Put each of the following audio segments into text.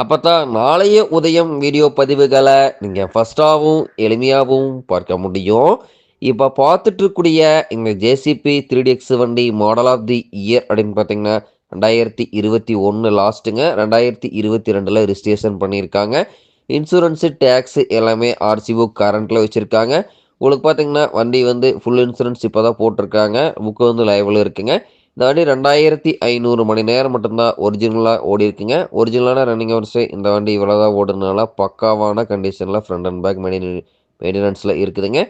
அப்போ தான் நாளைய உதயம் வீடியோ பதிவுகளை நீங்கள் ஃபஸ்ட்டாகவும் எளிமையாகவும் பார்க்க முடியும். இப்போ பார்த்துட்ருக்கூடிய இருக்கக்கூடிய இந்த ஜேசிபி த்ரீ எக்ஸ் வண்டி மாடல் ஆஃப் தி இயர் அப்படின்னு பார்த்தீங்கன்னா ரெண்டாயிரத்தி இருபத்தி ஒன்று லாஸ்ட்டுங்க ரெண்டாயிரத்தி இருபத்தி ரெண்டில் ரிஜிஸ்ட்ரேஷன் பண்ணியிருக்காங்க. இன்சூரன்ஸு டேக்ஸு எல்லாமே ஆர்சிபுக் கரண்ட்டில் வச்சுருக்காங்க. உங்களுக்கு பார்த்தீங்கன்னா வண்டி வந்து ஃபுல் இன்சூரன்ஸ் இப்போ தான் போட்டிருக்காங்க. புக்கு வந்து லைவில் இருக்குங்க. இந்த வண்டி ரெண்டாயிரத்தி ஐநூறு மணி நேரம் மட்டும்தான் ஒரிஜினலாக ஓடி இருக்குங்க ஒரிஜினலான ரன்னிங் ஹவர்ஸு இந்த வண்டி இவ்வளோ தான் ஓடுறதுனால பக்காவான கண்டிஷனில் ஃப்ரண்ட் அண்ட் பேக் மெயின் மெயின்டெனன்ஸில் இருக்குதுங்க.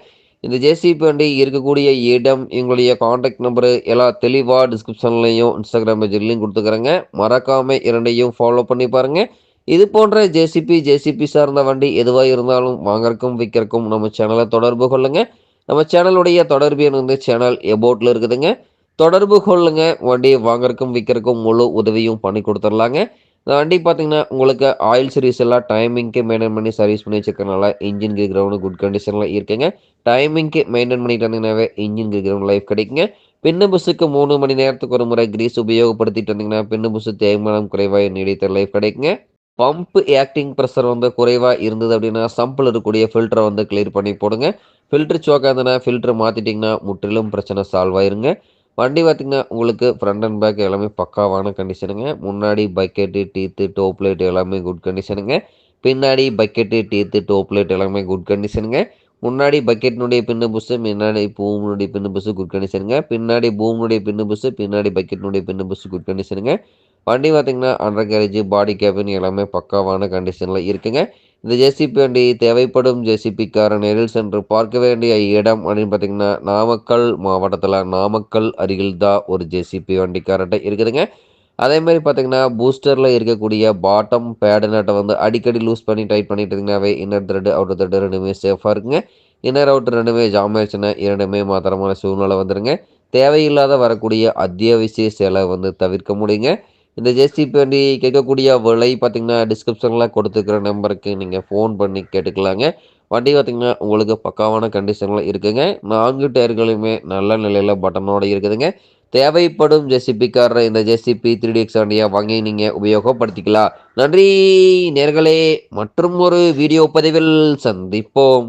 இந்த ஜேசிபி வண்டி இருக்கக்கூடிய இடம் எங்களுடைய காண்டாக்ட் நம்பரு எல்லாம் தெளிவாக டிஸ்கிரிப்ஷன்லையும் இன்ஸ்டாகிராம் பேஜ்லையும் கொடுத்துக்கிறேங்க. மறக்காமல் இரண்டையும் ஃபாலோ பண்ணி பாருங்கள் இது போன்ற ஜேசிபி ஜேசிபி சார்ந்த வண்டி எதுவாக இருந்தாலும் வாங்கறக்கும் விற்கிறக்கும் நம்ம சேனலை தொடர்பு கொள்ளுங்க. நம்ம சேனலுடைய தொடர்பு எண் வந்து சேனல் எபோட்டில் இருக்குதுங்க. தொடர்பு கொள்ளுங்க. வண்டியை வாங்குறதுக்கும் விற்கிறக்கும் முழு உதவியும் பண்ணி கொடுத்துர்லாங்க. இந்த வண்டி பார்த்தீங்கன்னா உங்களுக்கு ஆயில் சர்வீஸ் எல்லாம் டைமிங்க்கு மெயின்டைன் பண்ணி சர்வீஸ் பண்ணி வச்சுருக்கனால இன்ஜின் கிரி கிரவுண்டு குட் கண்டிஷனில் இருக்குங்க. டைமிங்க்கு மெயின்டைன் பண்ணிட்டு வந்தீங்கன்னாவே இன்ஜின் கிரி கிரவுண்ட் லைஃப் கிடைக்குங்க. பின்னு புஸுக்கு மூணு மணி நேரத்துக்கு ஒரு முறை கிரீஸ் உபயோகப்படுத்திட்டு வந்தீங்கன்னா பின்னு புஸ்ஸு தேய்மானம் குறைவாக நீடித்த லைஃப் கிடைக்குங்க. பம்ப் ஆக்டிங் ப்ரெஷர் வந்து குறைவாக இருந்தது அப்படின்னா சம்பில் இருக்கக்கூடிய ஃபில்டரை வந்து கிளியர் பண்ணி போடுங்க. ஃபில்ட்ரு சோக்காக இருந்ததுன்னா ஃபில்ட்ரு மாற்றிட்டிங்கன்னா முற்றிலும் பிரச்சனை சால்வ் ஆயிருங்க. வண்டி பார்த்திங்கன்னா உங்களுக்கு ஃப்ரண்ட் அண்ட் பேக் எல்லாமே பக்காவான கண்டிஷனுங்க முன்னாடி பக்கெட்டு டீத்து டோப் லைட் எல்லாமே குட் கண்டிஷனுங்க பின்னாடி பக்கெட்டு டீத்து டோப் லைட் எல்லாமே குட் கண்டிஷனுங்க முன்னாடி பக்கெட்னுடைய பின்னு புஸ்ஸு முன்னாடி பூமினுடைய பின்னு புஸ்ஸு குட் கண்டிஷனுங்க பின்னாடி பூமினுடைய பின்னு புஸ்ஸு பின்னாடி பக்கெட்னுடைய பின்னு புஸ்ஸு குட் கண்டிஷனுங்க வண்டி பார்த்திங்கன்னா அண்டர் கேரேஜ் பாடி கேபின் எல்லாமே பக்காவான கண்டிஷனில் இருக்குங்க. இந்த ஜேசிபி வண்டி தேவைப்படும் ஜேசிபிக்காரன் நெரில் சென்று பார்க்க வேண்டிய இடம் அப்படின்னு பார்த்தீங்கன்னா நாமக்கல் மாவட்டத்தில் நாமக்கல் அருகில் தான் ஒரு ஜேசிபி வண்டிக்காரட்ட இருக்குதுங்க. அதே மாதிரி பார்த்தீங்கன்னா பூஸ்டரில் இருக்கக்கூடிய பாட்டம் பேடு நட்டை வந்து அடிக்கடி லூஸ் பண்ணி டைட் பண்ணிட்டு இருந்தீங்கன்னாவே இன்னர் த்ரெட் அவுட்டர் த்ரெட் ரெண்டுமே சேஃபாக இருக்குங்க. இன்னர் அவுட்டர் ரெண்டுமே ஜாம் ஆயிடுச்சுன்னா இரண்டுமே மாத்திரமான சூழ்நிலை வந்துடுங்க தேவையில்லாத வரக்கூடிய அத்தியாவசிய செலவை வந்து தவிர்க்க முடியுங்க. இந்த ஜேசிபி வண்டி கேட்கக்கூடிய விலை பார்த்தீங்கன்னா டிஸ்கிரிப்ஷனில் கொடுத்துருக்கிற நம்பருக்கு நீங்கள் ஃபோன் பண்ணி கேட்டுக்கலாங்க. வண்டி பார்த்திங்கன்னா உங்களுக்கு பக்காவான கண்டிஷனில் இருக்குதுங்க நான்கு டயர்களுமே நல்ல நிலையில் பட்டனோடு இருக்குதுங்க. தேவைப்படும் ஜெசிபிக்காரர் இந்த ஜெசிபி த்ரீ எக்ஸ் வண்டியை வாங்கி நீங்கள் உபயோகப்படுத்திக்கலாம். நன்றி நேர்களே. மற்றும் ஒரு வீடியோ பதிவில் சந்திப்போம்.